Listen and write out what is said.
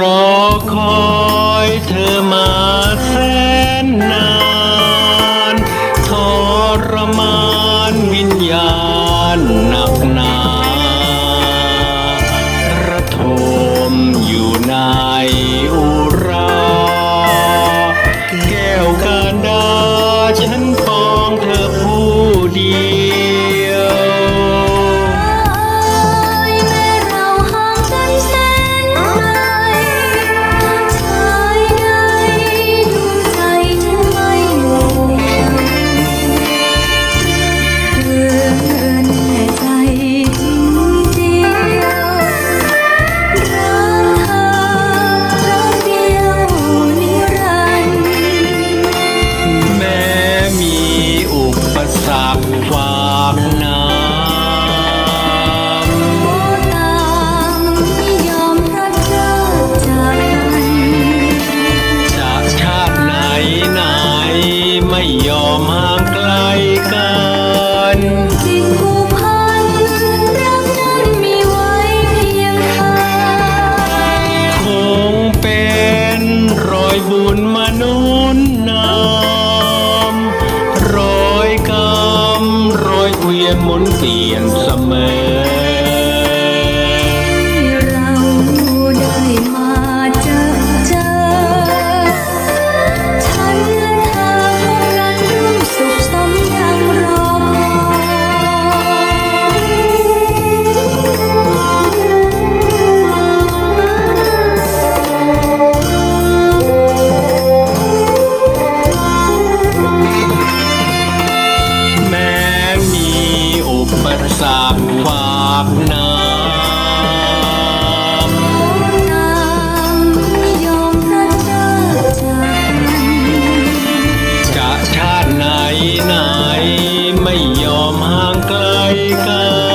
rock on. from my อุปสรรคขวางหน้าไม่ยอมห่างไกลกันจิตผูกพันรักนั้นมีไวเพียงเธอคงเป็นรอยบุญมนุษย์ เวียนหมุนเปลี่ยนเสมอากน้ำน้ำยอมพระเจ้าจะชาติไหนไหนไม่ยอมห่างไกลกัน